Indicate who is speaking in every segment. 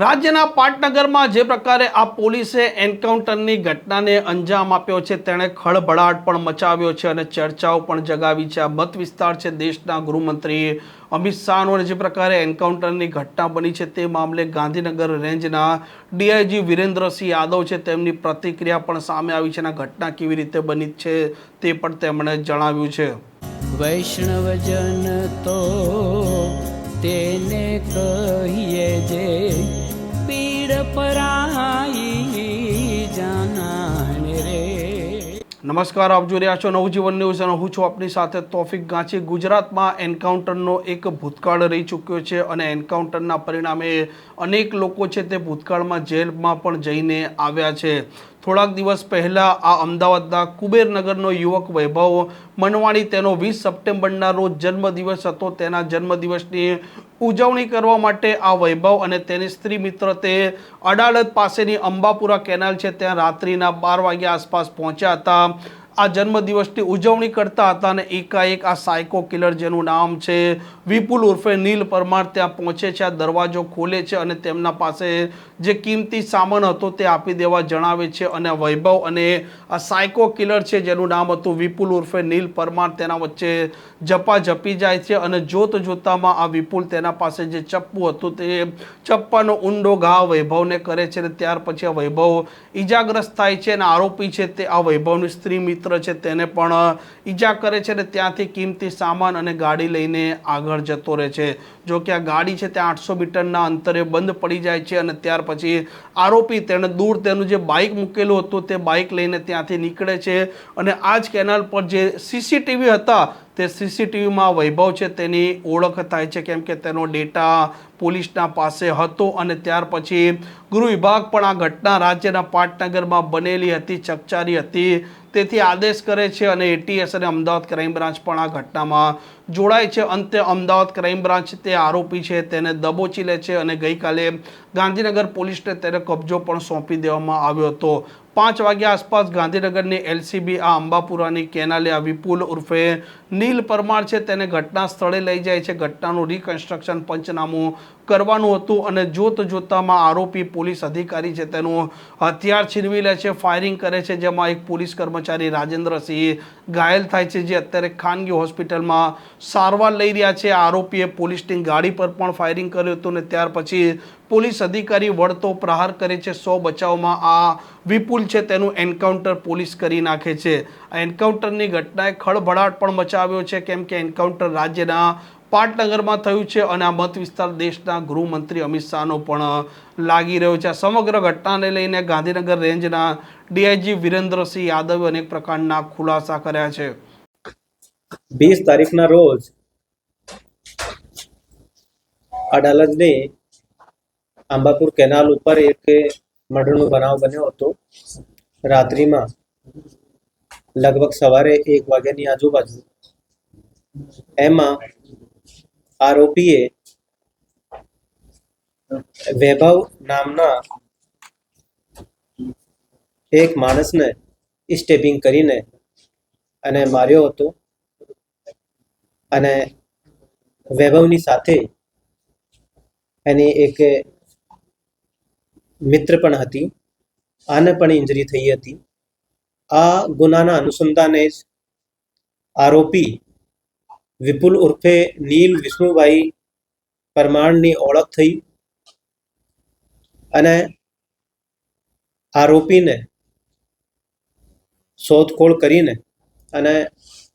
Speaker 1: રાજ્યના પાટનગરમાં જે પ્રકારે આ પોલીસે એન્કાઉન્ટરની ઘટનાને અંજામ આપ્યો છે, તેણે ખળભળાટ પણ મચાવ્યો છે અને ચર્ચાઓ પણ જગાવી છે. આ મત વિસ્તાર છે દેશના ગૃહમંત્રી અમિત શાહનો જે પ્રકારે એન્કાઉન્ટરની ઘટના બની છે તે મામલે ગાંધીનગર રેન્જના ડીઆઈજી વિરેન્દ્રસિંહ યાદવ છે, તેમની પ્રતિક્રિયા પણ સામે આવી છે અને ઘટના કેવી રીતે બની છે તે પણ તેમણે જણાવ્યું છે.
Speaker 2: વૈષ્ણવજન તો તેને કહીએ જે
Speaker 1: નમસ્કાર આપ જોઈ રહ્યા છો નવજીવન ન્યૂઝ અને હું છું આપની સાથે તોફિક ગાંચી ગુજરાતમાં એન્કાઉન્ટરનો એક ભૂતકાળ રહી ચૂક્યો છે અને એન્કાઉન્ટરના પરિણામે અનેક લોકો છે તે ભૂતકાળમાં જેલમાં પણ જઈને આવ્યા છે થોડાક દિવસ પહેલાં આ અમદાવાદના કુબેરનગરનો યુવક વૈભવ મનવાણી તેનો વીસ સપ્ટેમ્બરના રોજ જન્મદિવસ હતો. તેના જન્મદિવસની ઉજવણી કરવા માટે આ વૈભવ અને તેની સ્ત્રી મિત્ર તે અડાલત પાસેની અંબાપુરા કેનાલ છે. ત્યાં રાત્રિના બાર વાગ્યા આસપાસ પહોંચ્યા હતા. આ જન્મદિવસની ઉજવણી કરતા હતા અને એકાએક આ સાયકો કિલર જેનું નામ છે, વિપુલ ઉર્ફે નીલ પરમાર ત્યાં પહોંચે છે, આ દરવાજો ખોલે છે અને તેમના પાસે જે કિંમતી સામાન હતો તે આપી દેવા જણાવે છે અને વૈભવ અને આ સાયકો કિલર છે જેનું નામ હતું વિપુલ ઉર્ફે નીલ પરમાર તેના વચ્ચે જપા જપી જાય છે અને જોત જોતામાં આ વિપુલ તેના પાસે જે ચપ્પુ હતું તે ચપ્પાનો ઊંડો ઘા વૈભવને કરે છે અને ત્યાર પછી આ વૈભવ ઈજાગ્રસ્ત થાય છે અને આરોપી છે તે આ વૈભવની સ્ત્રી મિત્ર છે તેને પણ ઈજા કરે છે અને ત્યાંથી કિંમતી સામાન અને ગાડી લઈને આગળ જતો રહે છે. જો કે આ ગાડી છે તે આઠસો મીટરના અંતરે બંધ પડી જાય છે અને ત્યાર પછી આરોપી તેણે દૂર તેનું જે બાઇક મૂકેલું હતું તે બાઇક લઈને ત્યાંથી નીકળે છે અને આ જ કેનાલ પર જે સીસીટીવી હતા તે સીસીટીવીમાં વૈભવ છે તેની ઓળખ થાય છે કેમ કે તેનો ડેટા પોલીસના પાસે હતો અને ત્યાર પછી ગૃહ વિભાગ પણ આ ઘટના રાજ્યના પાટનગરમાં બનેલી હતી, ચકચારી હતી. તેથી આદેશ કરે છે અને એટીએસ અને અમદાવાદ ક્રાઇમ બ્રાન્ચ પણ આ ઘટનામાં જોડાય છે. અંતે અમદાવાદ ક્રાઇમ બ્રાન્ચ તે આરોપી છે, તેને દબોચી લે છે અને ગઈકાલે ગાંધીનગર પોલીસને તેને કબજો પણ સોંપી દેવામાં આવ્યો હતો. પાંચ વાગ્યા આસપાસ ગાંધીનગરની એલસીબી આ અંબાપુરાની કેનાલે આ વિપુલ ઉર્ફે નીલ પરમાર છે. તેને ઘટના સ્થળે લઈ જાય છે. ઘટનાનું રિકન્સ્ટ્રક્શન પંચનામું કરવાનું હતું અને જોત જોતામાં આરોપી પોલીસ અધિકારી છે તેનું હથિયાર છીનવી લે છે ફાયરિંગ કરે છે, જેમાં એક પોલીસ કર્મચારી રાજેન્દ્રસિંહ ઘાયલ થાય છે, જે અત્યારે ખાનગી હોસ્પિટલમાં સારવાર લઈ રહ્યા છે. આરોપીએ પોલીસની ગાડી પર પણ ફાયરિંગ કર્યું હતું અને ત્યાર પછી પોલીસ અધિકારી વળતો પ્રહાર કરે છે. સો બચાવમાં આ વિપુલ છે, તેનું એન્કાઉન્ટર પોલીસ કરી નાખે છે. આ એન્કાઉન્ટરની ઘટનાએ ખળભળાટ પણ મચાવ્યો છે, કેમ કે એન્કાઉન્ટર રાજ્યના પાટનગરમાં થયું છે અને આ મત વિસ્તાર દેશના ગૃહમંત્રી અમિત શાહનો પણ લાગી રહ્યો છે. આ સમગ્ર ઘટનાને લઈને ગાંધીનગર રેન્જના ડીઆઈજી વિરેન્દ્રસિંહ યાદવે અનેક પ્રકારના ખુલાસા કર્યા છે.
Speaker 3: વીસ તારીખના રોજ અડાલજની આંબાપુર કેનાલ ઉપર એક મર્ડરનો બનાવ બન્યો હતો. રાત્રિમાં લગભગ સવારે એક વાગ્યાની આજુબાજુ એમાં આરોપીએ વૈભવ નામના એક માણસને સ્ટેપિંગ કરીને અને માર્યો હતો. અને વૈભવની સાથે એની એક મિત્ર પણ હતી. આને પણ ઇન્જરી થઈ હતી. આ ગુનાના અનુસંધાને જ આરોપી વિપુલ ઉર્ફે નીલ વિષ્ણુભાઈ પરમાણની ઓળખ થઈ અને આરોપીને શોધખોળ કરીને અને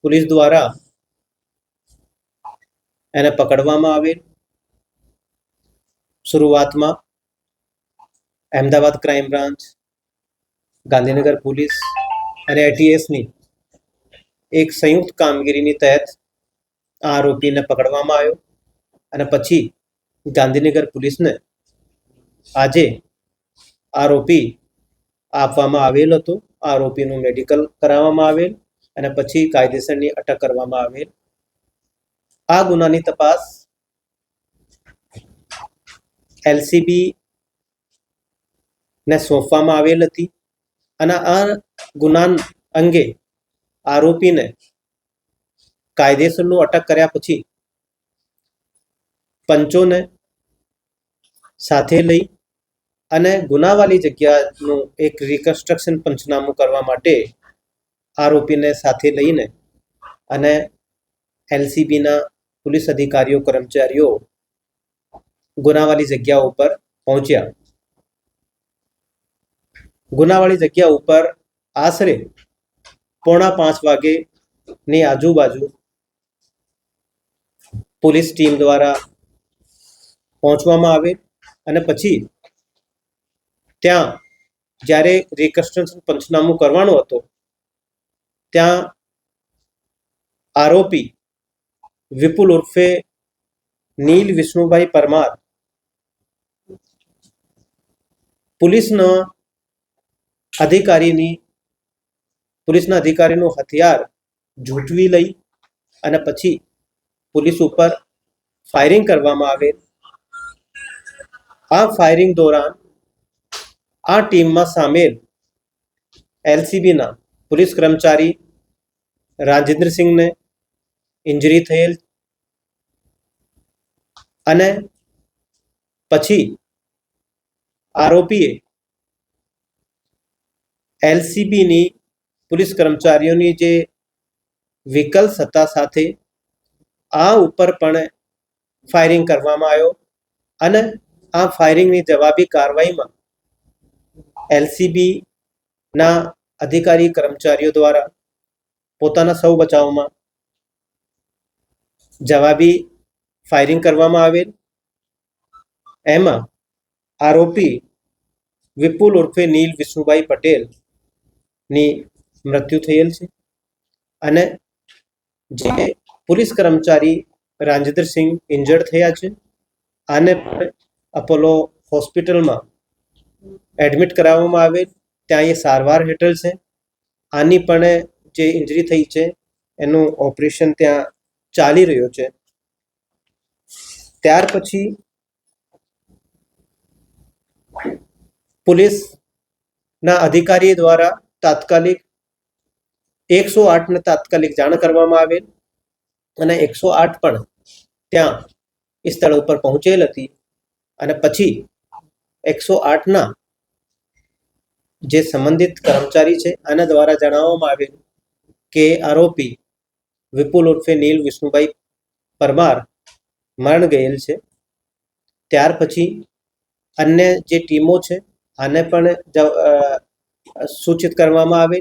Speaker 3: પોલીસ દ્વારા એને પકડવામાં આવેલ શરૂઆતમાં Ahmedabad crime branch, Gandhinagar police અને એટીએસની એક સંયુક્ત કામગીરીની તહેત આ આરોપીને પકડવામાં આવ્યો અને પછી ગાંધીનગર પોલીસને આજે આરોપી આપવામાં આવેલ હતો. આરોપીનું મેડિકલ કરાવવામાં આવેલ અને પછી કાયદેસરની અટક કરવામાં આવેલ. આ ગુનાની તપાસ એલસીબી ને સોંપવામાં આવેલ હતી અને આ ગુના અંગે આરોપીને કાયદેસરનું અટક કર્યા પછી પંચોને સાથે લઈ અને ગુનાવાળી જગ્યાનું એક રિકન્સ્ટ્રક્શન પંચનામું કરવા માટે આરોપીને સાથે લઈને અને એલસીબીના પોલીસ અધિકારીઓ, કર્મચારીઓ ગુનાવાળી જગ્યા ઉપર પહોંચ્યા. ગુનાવાળી જગ્યા ઉપર આશરે પોણા પાંચ વાગેની આજુબાજુ પોલીસ ટીમ દ્વારા પહોંચવામાં આવે અને પછી ત્યાં જ્યારે રિકન્સ્ટ્રક્શન પંચનામું કરવાનું હતું, ત્યાં આરોપી વિપુલ ઉર્ફે નીલ વિષ્ણુભાઈ પરમાર પોલીસના અધિકારીની, પોલીસના અધિકારીનું હથિયાર ઝૂંટવી લઈ અને પછી પોલીસ ઉપર ફાયરિંગ કરવામાં આવે. આ ફાયરિંગ દોરાન આ ટીમમાં સામેલ એલસીબીના પોલીસ કર્મચારી રાજેન્દ્રસિંહને ઇન્જરી થયેલ અને પછી આરોપીએ એલસીબીની પોલીસ કર્મચારીઓની જે વ્હીકલ્સ હતા સાથે આ ઉપર પણ ફાયરિંગ કરવામાં આવ્યો અને આ ફાયરિંગની જવાબી કાર્યવાહીમાં એલસીબીના અધિકારી કર્મચારીઓ દ્વારા પોતાના સૌ બચાવમાં જવાબી ફાયરિંગ કરવામાં આવેલ. એમાં આરોપી વિપુલ ઉર્ફે નીલ વિષ્ણુભાઈ પટેલની મૃત્યુ થયેલ છે અને જે પોલીસ કર્મચારી રાજેન્દ્રસિંહ ઇન્જર્ડ થયા છે. આને અપોલો હોસ્પિટલમાં એડમિટ કરાવવામાં આવેલ ત્યાં એ સારવાર હેઠળ છે. આની પણ જે ઇન્જરી થઈ છે, એનું ઓપરેશન ત્યાં ચાલી રહ્યો છે. ત્યાર પછી પોલીસના અધિકારી દ્વારા તાત્કાલિક એકસો આઠને તાત્કાલિક જાણ કરવામાં આવેલ. અને એકસો આઠ પણ ત્યાં એ સ્થળ ઉપર પહોંચેલ હતી. અને પછી એકસો આઠના જે સંબંધિત કર્મચારી છે, આના દ્વારા જણાવવામાં આવેલું કે આરોપી વિપુલ ઉર્ફે નીલ વિષ્ણુભાઈ પરમાર મરણ ગયેલ છે. ત્યાર પછી અન્ય જે ટીમો છે, આને પણ સૂચિત કરવામાં આવે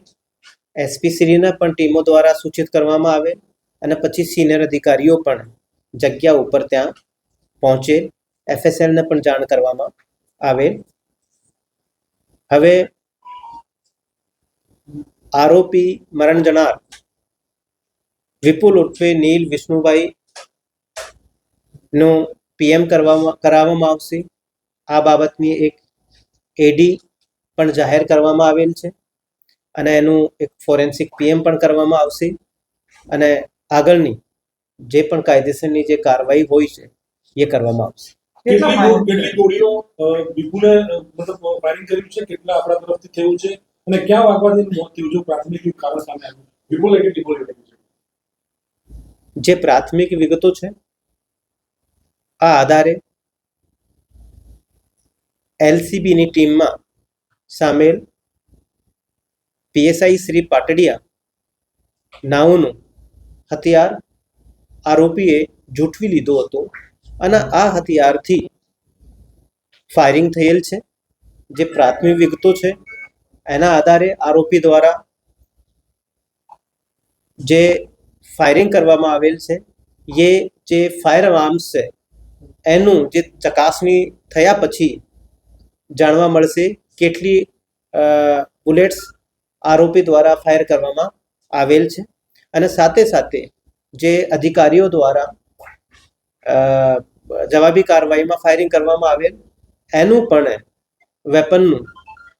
Speaker 3: એસપી શ્રીને પણ ટીમો દ્વારા સૂચિત કરવામાં આવે અને પછી સિનિયર અધિકારીઓ પણ જગ્યા ઉપર ત્યાં પહોંચે. એફએસએલને પણ જાણ કરવામાં આવે. હવે આરોપી મરણ જનાર વિપુલ ઉર્ફે નીલ વિષ્ણુભાઈ નો પીએમ કરવામાં, કરાવવામાં આવશે. આ બાબતની એક એડી પણ જાહેર કરવામાં આવેલ છે અને એનું એક ફોરેન્સિક પીએમ પણ કરવામાં આવશે. અને આગળની જે પણ કાયદેસરની જે કાર્યવાહી હોય છે એ કરવામાં આવશે.
Speaker 4: કેટલી ગોળીઓ વિપુલે મતલબ ફાયરિંગ કર્યું છે? કેટલા આપણા તરફથી થયું છે? અને ક્યાં વાગવાથી મોત થયું છે? પ્રાથમિક કારણ સામે આવ્યું વિપુલે કેટલી ગોળી કરી છે?
Speaker 3: જે પ્રાથમિક વિગતો છે આ આધારે એલસીબીની ટીમમાં સામેલ પીએસઆઈ શ્રી પાટડિયા નાઓનું હથિયાર આરોપીએ જૂઠવી લીધો હતો અને આ હથિયારથી ફાયરિંગ થયેલ છે. જે પ્રાથમિક વિગતો છે, એના આધારે આરોપી દ્વારા જે ફાયરિંગ કરવામાં આવેલ છે, એ જે ફાયર આર્મ્સ છે, એનું જે ચકાસણી થયા પછી જાણવા મળશે કેટલી બુલેટ્સ આરોપી દ્વારા ફાયર કરવામાં આવેલ છે. અને સાથે સાથે જે અધિકારીઓ દ્વારા જવાબી કાર્યવાહીમાં ફાયરિંગ કરવામાં આવેલ, એનું પણ વેપનનું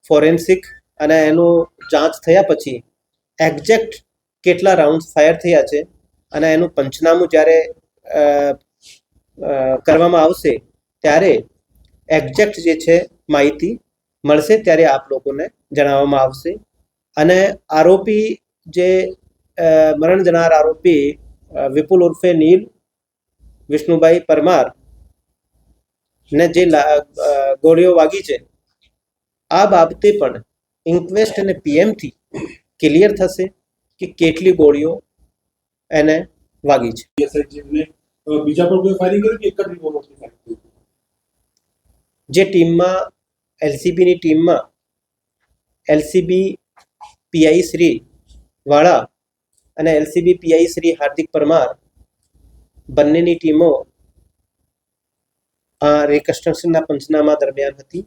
Speaker 3: ફોરેન્સિક અને એનું જાંચ થયા પછી એક્ઝેક્ટ કેટલા રાઉન્ડ ફાયર થયા છે અને એનું પંચનામું જ્યારે કરવામાં આવશે, ત્યારે એક્ઝેક્ટ જે છે માહિતી મળશે ત્યારે આપ લોકોને જણાવવામાં આવશે. અને આરોપી જે મરણ જનાર આરોપી વિપુલ ઉર્ફે નીલ વિષ્ણુભાઈ પરમાર ને જે ગોળીઓ વાગી છે. આ બાબતે પણ ઇન્ક્વેસ્ટ અને પીએમથી ક્લિયર થશે કે કેટલી ગોળીઓ એને વાગી છે.
Speaker 4: બીજા પર કોઈ ફાયરિંગ કરી કે એક જ ફાયરિંગ
Speaker 3: જે ટીમમાં એલસીબીની ટીમમાં એલસીબી પીઆઈ શ્રી વાળા અને એલસીબી પીઆઈ શ્રી હાર્દિક પરમાર બંનેની ટીમો આ રિકન્સ્ટ્રક્શનના પંચનામા દરમિયાન હતી.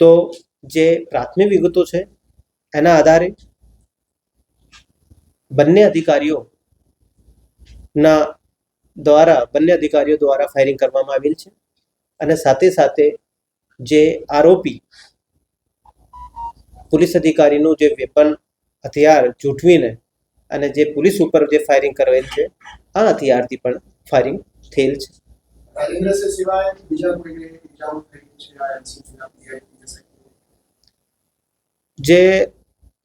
Speaker 3: તો જે પ્રાથમિક વિગતો છે, એના આધારે બંને અધિકારીઓ ના દ્વારા, બંને અધિકારીઓ દ્વારા ફાયરિંગ કરવામાં આવેલ છે. અને સાથે સાથે જે આરોપી પોલીસ અધિકારીનું જે વેપન હથિયાર, જૂઠવીને અને જે પોલીસ ઉપર જે ફાયરિંગ કરેલ છે આ હથિયારથી પણ ફાયરિંગ થયેલ છે.
Speaker 5: રાજેન્દ્ર
Speaker 3: જે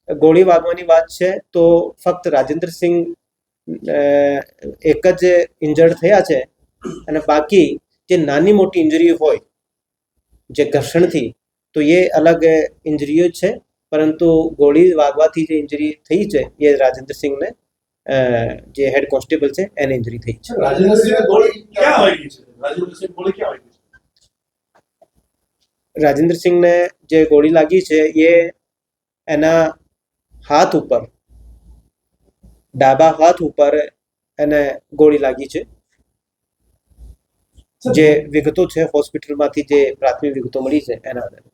Speaker 3: ગોળી વાગવાની વાત છે તો ફક્ત રાજેન્દ્રસિંહ અ, એક જ ઇન્જર્ડ થયા છે અને બાકી જે નાની મોટી ઇન્જરી હોય જે ઘર્ષણથી તો એ અલગ ઇન્જરીઓ છે. પરંતુ ગોળી વાગવાથી જે ઇન્જરી થઈ છે એ રાજેન્દ્રસિંહને અ, જે હેડ કોન્સ્ટેબલ છે એને ઇન્જરી થઈ
Speaker 4: રાજેન્દ્ર રાજેન્દ્ર છે?
Speaker 3: રાજેન્દ્રસિંહને જે ગોળી લાગી છે એ એના હાથ ઉપર ડાબા હાથ ઉપર એને ગોળી લાગી છે. જે વિગતો છે હોસ્પિટલમાંથી જે પ્રાથમિક વિગતો મળી છે એના આધારે.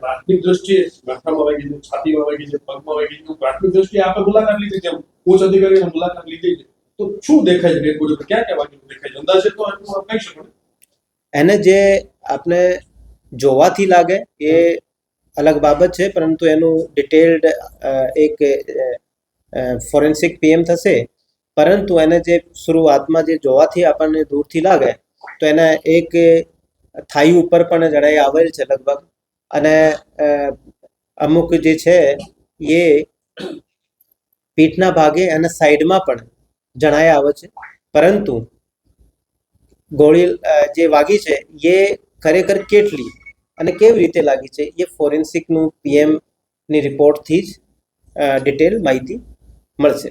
Speaker 4: પ્રાથમિક દ્રષ્ટિએ માથામાં વાગી છે છાતીમાં વાગી છે પગમાં વાગી છે પ્રાથમિક દ્રષ્ટિએ આપણે મુલાકાત લીધી છે ઉચ્ચ અધિકારીને મુલાકાત લીધી છે. તો શું દેખાય છે રેડ ક્યાં ક્યાં વાગેલું દેખાય છે? અંદાજે તો એટલું કહી શકો
Speaker 3: એને જે આપણે જોવાથી લાગે એ અલગ બાબત છે પરંતુ એનું ડિટેલ્ડ એક ફોરેન્સિક પીએમ થશે. પરંતુ એને જે શરૂઆતમાં જે જોવાથી આપણને દૂરથી લાગે તો એને એક થાઈ ઉપર પણ જણાઈ આવેલ છે લગભગ. અને અમુક જે છે, એ પીઠના ભાગે અને સાઈડમાં પણ જણાય આવે છે. પરંતુ ગોળી જે વાગી છે, એ ખરેખર કેટલી અને કેવી રીતે લાગી છે, એ ફોરેન્સિકનું પીએમની રિપોર્ટથી જ ડિટેલ માહિતી મળશે.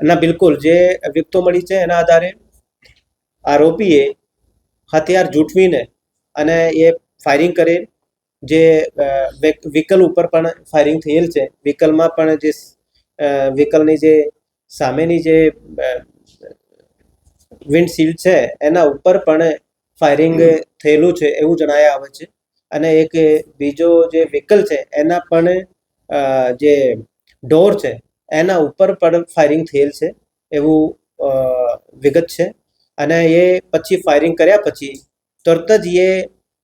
Speaker 3: ના બિલકુલ. જે વિગતો મળી છે એના આધારે આરોપીએ હથિયાર જૂટવીને અને એ ફાયરિંગ કરે. જે વ્હીકલ ઉપર પણ ફાયરિંગ થયેલ છે. વ્હીકલમાં પણ જે વ્હીકલની જે સામેની જે વિન્ડશીલ્ડ છે એના ઉપર પણ ફાયરિંગ થયેલું છે એવું જણાય આવે છે. અને એક બીજો જે વ્હીકલ છે એના પણ જે ડોર છે એના ઉપર પણ ફાયરિંગ થયેલ છે એવું વિગત છે. અને એ પછી ફાયરિંગ કર્યા પછી તરત જ એ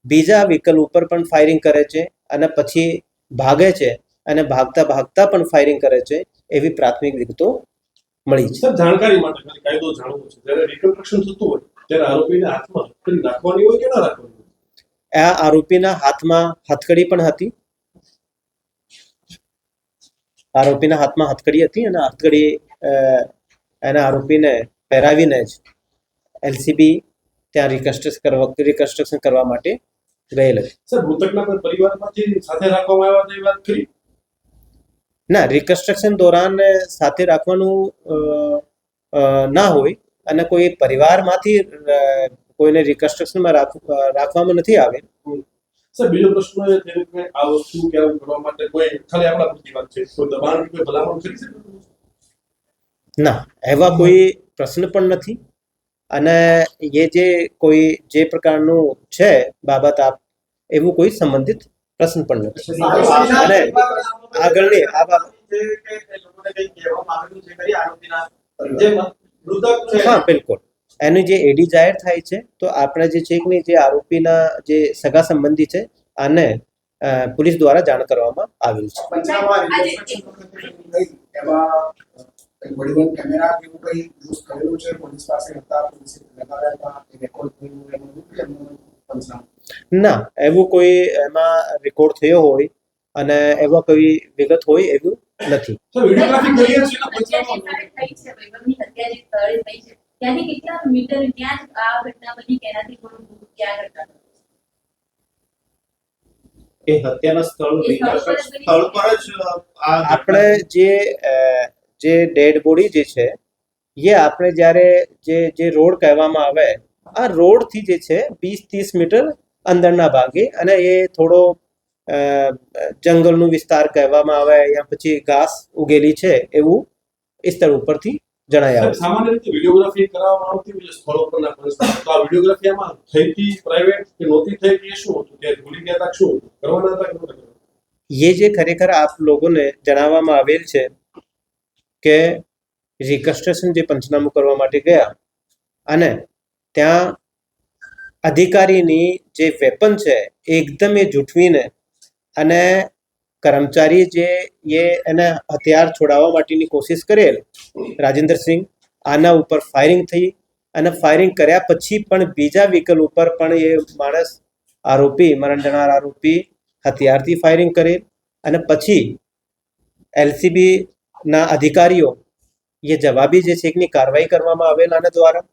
Speaker 3: બીજા વ્હીકલ ઉપર પણ ફાયરિંગ કરે છે અને પછી ભાગે છે અને ભાગતા ભાગતા પણ ફાયરિંગ કરે છે એવી પ્રાથમિક વિગતો મળી છે.
Speaker 4: જાણકારી માટે કાયદો જાણવો છે. જ્યારે રિકન્સ્ટ્રક્શન થતું હોય ત્યારે આરોપીને હાથમાં હથકડી રાખવાની હોય કે ના રાખવાની
Speaker 3: આ આરોપીના હાથમાં હથકડી પણ હતી. આરોપીના હાથમાં હથકડી હતી અને હથકડી એના આરોપીને પહેરાવીને જ એલસીબી ત્યાં રિકન્સ્ટ્રક્શન કરવા રિકન્સ્ટ્રક્શન કરવા માટે ગયેલ હતી.
Speaker 4: સર મૃતકના કોઈ પરિવારમાંથી સાથે રાખવામાં આવ્યા તે વાત કરી
Speaker 3: ના રિકન્સ્ટ્રક્શન દોરાન સાથે રાખવાનું ના હોય. અને કોઈ પરિવારમાંથી કોઈને રિકન્સ્ટ્રક્શનમાં રાખ રાખવામાં નથી આવે.
Speaker 4: સર બીજો પ્રશ્ન એ છે કે આ વસ્તુ કેવું કરવા માટે કોઈ ખાલી આપણા પૂરતી વાત છે. કોઈ દબાણ કે કોઈ ભલામણ કરી શકે?
Speaker 3: ના એવા કોઈ પ્રશ્ન પણ નથી. અને એ જે કોઈ જે પ્રકારનું છે બાબત આપ એવું કોઈ સંબંધિત પ્રશ્ન પણ નથી. અને આગળની આ બાબત હા બિલકુલ. એની જે એડી જાહેર થાય છે તો આપણે જે છે કે નહીં, જે આરોપીના જે સગા સંબંધી છે આને પોલીસ દ્વારા જાણ કરવામાં આવેલ છે. ના એવું કોઈ એમાં રેકોર્ડ થયો હોય અને એવા કોઈ વિગત હોય એવું નથી.
Speaker 6: હત્યા જે સ્થળે થઈ છે. ત્યાંથી કેટલા મીટર ત્યાં જ આ ઘટના બની કે એનાથી દૂર ક્યાં ઘટના
Speaker 7: એ હત્યાના સ્થળ
Speaker 6: સ્થળ પર જ બની
Speaker 7: સ્થળ પર જ આ
Speaker 3: આપણે જે જે ડેડ બોડી જે છે એ આપણે જ્યારે જે જે રોડ કહેવામાં આવે આ રોડથી જે છે વીસ ત્રીસ મીટર અંદરના ભાગે અને એ થોડો અ, જંગલનું વિસ્તાર કહેવામાં આવે યા પછી ઘાસ ઉગેલી છે એવું એ સ્થળ ઉપરથી જણાય આવે
Speaker 4: સામાન્ય રીતે વિડિયોગ્રાફી કરાવવામાં આવતી હોય સ્થળો પરના પરિસ્થિતિ. તો આ વિડિયોગ્રાફીમાં થઈ હતી પ્રાઇવેટ કે નહોતી થઈ કે શું હતું? કે ભૂલી ગયા હતા શું કરવાના હતા કે નહોતા?
Speaker 3: ये જે ખરેખર આપ લોકોને જણાવવામાં આવેલ છે કે રિકન્સ્ટ્રક્શન જે પંચનામું કરવા માટે ગયા અને ત્યાં અધિકારીની જે વેપન છે એ એકદમ એ જૂઠવીને અને કર્મચારી જે એ એને હથિયાર છોડાવવા માટેની કોશિશ કરેલ રાજેન્દ્રસિંહ આના ઉપર ફાયરિંગ થઈ અને ફાયરિંગ કર્યા પછી પણ બીજા વ્હીકલ ઉપર પણ એ માણસ આરોપી, મરણ જનાર આરોપી હથિયારથી ફાયરિંગ કરેલ અને પછી એલસીબીના અધિકારીઓ એ જવાબી જે છે એની કાર્યવાહી કરવામાં આવેલ આના દ્વારા.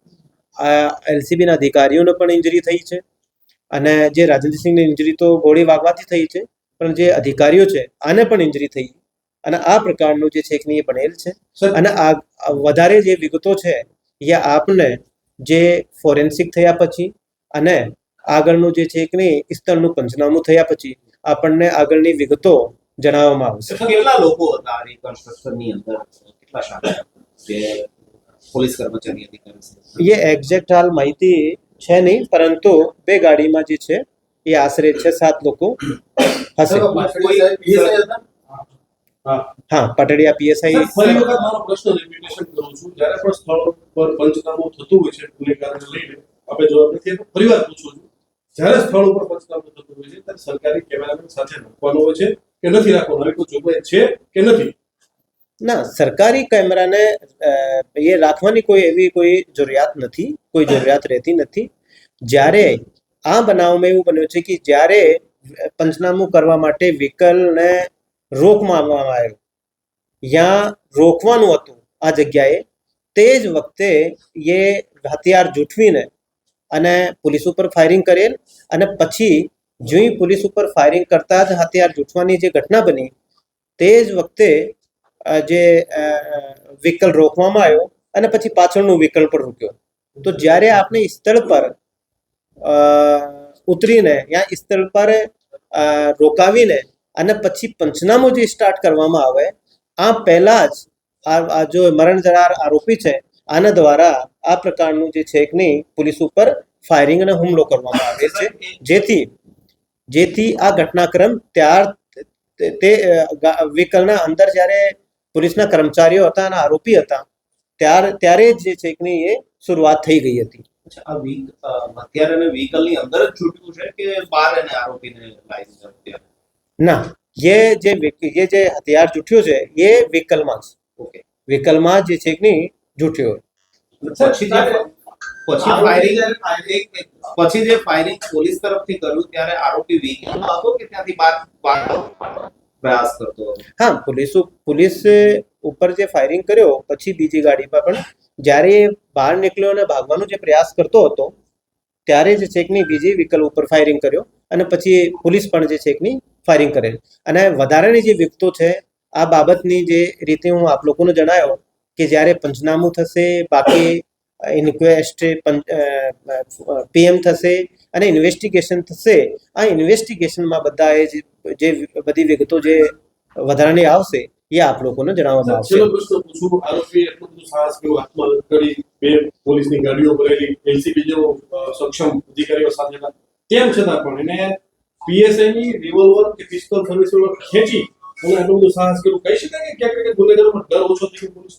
Speaker 3: આ એલસીબી ના અધિકારીઓને પણ ઇન્જરી થઈ છે અને જે રાજેન્દ્રસિંહની ઇન્જરી તો ગોળી વાગવાથી થઈ છે. પણ જે અધિકારીઓ છે આને પણ ઇન્જરી થઈ. અને આ પ્રકારનું જે છે એકની એ બનેલ છે. અને આ વધારે જે વિગતો છે એ આપને જે ફોરેન્સિક થયા પછી અને આગળનું જે છે કે નહીં સ્થળનું પંચનામું થયા પછી આપણને આગળની વિગતો જણાવવામાં આવશે.
Speaker 7: કેટલા લોકો હતા રિકન્સ્ટ્રક્શનની અંદર? કેટલા જે પોલીસ કર્મચારી અધિકારી
Speaker 3: એ એક્ઝેક્ટ હાલ માહિતી છે નહીં પરંતુ બે ગાડીમાં જે છે એ આશરે છે સાત લોકો હશે.
Speaker 4: હા.
Speaker 3: પાટડિયા પટડિયા પીએસઆઈ
Speaker 4: ફરી વખત મારો પ્રશ્ન રિપીટેશન કરું છું. જ્યારે પણ સ્થળ પર પંચનામું થતું હોય છે ગુનેગારને લઈને આપણે જવાબ નથી ફરી વાર પૂછું છું. જ્યારે સ્થળ ઉપર પંચનામું થતું હોય છે ત્યારે સરકારી કેમેરામેન સાથે રાખવાનો હોય છે કે નથી રાખવાનો? કોઈ જોગવાઈ છે કે નથી?
Speaker 3: ના સરકારી કેમેરાને એ રાખવાની કોઈ એવી કોઈ જરૂરિયાત નથી કોઈ જરૂરિયાત રહેતી નથી. જ્યારે આ બનાવમાં એવું બન્યું છે કે જ્યારે પંચનામું કરવા માટે વ્હીકલને આવવામાં આવ્યું યા રોકવાનું હતું આ જગ્યાએ, તે જ વખતે એ હથિયાર જૂઠવીને અને પોલીસ ઉપર ફાયરિંગ કરેલ અને પછી જોઈ પોલીસ ઉપર ફાયરિંગ કરતા જ હથિયાર જૂઠવાની જે ઘટના બની, તે જ વખતે જે વ્હીકલ રોકવામાં આવ્યો અને પછી પાછળનું વ્હીકલ પણ રોક્યો. તો જ્યારે આપણે સ્થળ પર ઉતરીને યા સ્થળ પર રોકાવીને અને પછી પંચનામું જે સ્ટાર્ટ કરવામાં આવે, આ પહેલા જ આ જો મરણ જનાર આરોપી છે, આના દ્વારા આ પ્રકારનું જે છે કે પોલીસ ઉપર ફાયરિંગ અને હુમલો કરવામાં આવે છે. જેથી જેથી આ ઘટનાક્રમ ત્યાર તે- વ્હીકલના અંદર જ્યારે પોલીસના કર્મચારીઓ હતા અને આરોપી હતા, ત્યાર, ત્યારે જ જે છે કે એ શરૂઆત થઈ ગઈ હતી.
Speaker 7: અચ્છા, આ વીક હથિયાર અને વ્હીકલની અંદર જ છૂટ્યું છે કે બહાર એને આરોપીને લાવી?
Speaker 3: ના એ જે વ્યક્તિ એ જે હથિયાર જૂઠ્યો છે એ વ્હીકલમાં જ.
Speaker 7: ઓકે
Speaker 3: વ્હીકલમાં જે છે કે નહીં જૂઠ્યો.
Speaker 7: પછી પછી ફાયરિંગ પછી જે ફાયરિંગ પોલીસ તરફથી કર્યું ત્યારે આરોપી વ્હીકલમાં માં હતો કે ત્યાંથી બહાર બહાર પ્રયાસ કરતો હતો?
Speaker 3: હા પોલીસ પોલીસ ઉપર જે ફાયરિંગ કર્યો પછી બીજી ગાડી પર પણ જ્યારે એ બહાર નીકળ્યો અને ભાગવાનો જે પ્રયાસ કરતો હતો, ત્યારે જે છેકની બીજી વ્હીકલ ઉપર ફાયરિંગ કર્યો અને પછી પોલીસ પણ જે છેકની ફાયરિંગ કરેલ. અને વધારાની જે વિગતો છે, આ બાબતની જે રીતે હું આપ લોકોને જણાવ્યો કે જ્યારે પંચનામું થશે, બાકી ઇન્ક્વેસ્ટ પીએમ થશે અને ઇન્વેસ્ટિગેશન થશે, આ ઇન્વેસ્ટિગેશનમાં બધા એ જે જે બધી વિગતો જે વધારાની આવશે એ આપ લોકોને જણાવવામાં આવશે.
Speaker 4: છેલ્લો પ્રશ્ન પૂછું. આરોપી એટલું બધું સાહસ કેવું આત્મહત્યા કરી બે પોલીસની ગાડીઓ ભરેલી એલસીબી જેવો સક્ષમ અધિકારીઓ સાથે હતા. તેમ છતાં પણ એને પીએસઆઈ ની રિવોલ્વર કે પિસ્તોલ સર્વિસ ખેંચી અને એટલું બધું સાહસ કર્યું. કહી શકાય કે ક્યાંક ક્યાંક ગુનેગારોમાં ડર ઓછો થઈ પોલીસ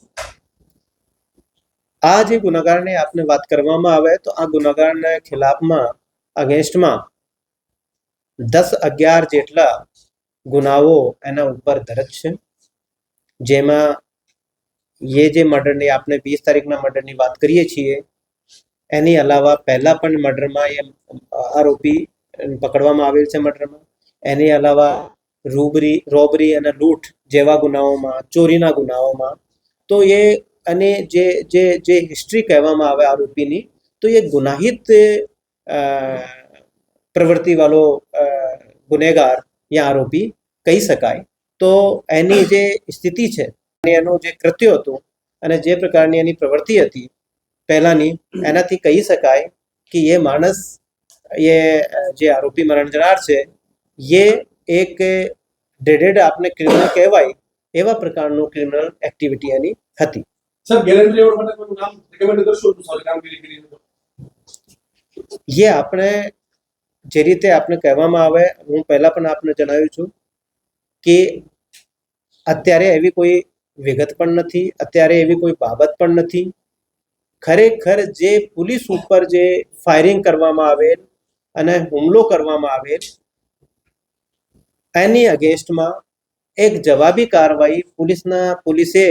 Speaker 3: આ જે ગુનાગારની આપને વાત કરવામાં આવે તો આ ગુનાગારના ખિલાફમાં અગેન્સ્ટમાં દસ અગિયાર જેટલા ગુનાઓ એના ઉપર દરજ છે. જેમાં એ જે મર્ડરની આપણે વીસ તારીખના મર્ડરની વાત કરીએ છીએ, એની અલાવા પહેલાં પણ મર્ડરમાં એ આરોપી પકડવામાં આવેલ છે મર્ડરમાં. એની અલાવા રૂબરી, રોબરી અને લૂંટ જેવા ગુનાઓમાં, ચોરીના ગુનાઓમાં, તો એ અને જે જે જે હિસ્ટ્રી કહેવામાં આવે આરોપીની, તો એ ગુનાહિત પ્રવૃત્તિવાળો ગુનેગાર યા આરોપી કહી શકાય. તો એની જે સ્થિતિ છે અને એનું જે કૃત્ય હતું અને જે પ્રકારની એની પ્રવૃત્તિ હતી પહેલાંની એનાથી કહી શકાય કે એ માણસ એ જે આરોપી મરણ જનાર છે એ એક ડેડેડ આપને ક્રિમિનલ કહેવાય એવા પ્રકારનું ક્રિમિનલ એક્ટિવિટી એની હતી? એ આપણે જે રીતે આપણે કહેવામાં આવે હું પહેલાં પણ આપને જણાવ્યું છું કે અત્યારે એવી કોઈ વિગત પણ નથી, અત્યારે એવી કોઈ બાબત પણ નથી. ખરેખર જે પોલીસ ઉપર જે ફાયરિંગ કરવામાં આવેલ અને હુમલો કરવામાં આવેલ, એની અગેન્સ્ટમાં એક જવાબી કાર્યવાહી પોલીસના, પોલીસે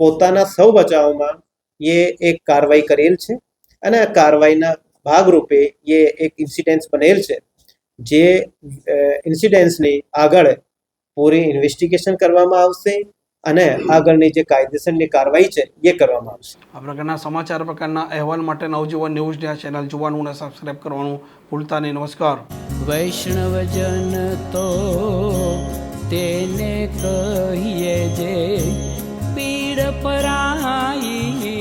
Speaker 3: પોતાના સૌ બચાવમાં એ એક કાર્યવાહી કરેલ છે અને આ કાર્યવાહીના ભાગરૂપે એ એક ઇન્સિડન્સ બનેલ છે. જે ઇન્સિડન્સની આગળ પૂરી ઇન્વેસ્ટિગેશન કરવામાં આવશે અને આગળની જે કાયદેસરની કાર્યવાહી છે એ કરવામાં આવશે.
Speaker 1: આ પ્રકારના સમાચાર પ્રકારના અહેવાલ માટે નવજીવન ન્યૂઝ ચેનલ જોવાનું અને સબસ્ક્રાઇબ કરવાનું ભૂલતા નહીં. નમસ્કાર.
Speaker 2: વૈષ્ણવજન તો તેને કહીએ જે પીડ પરાઈ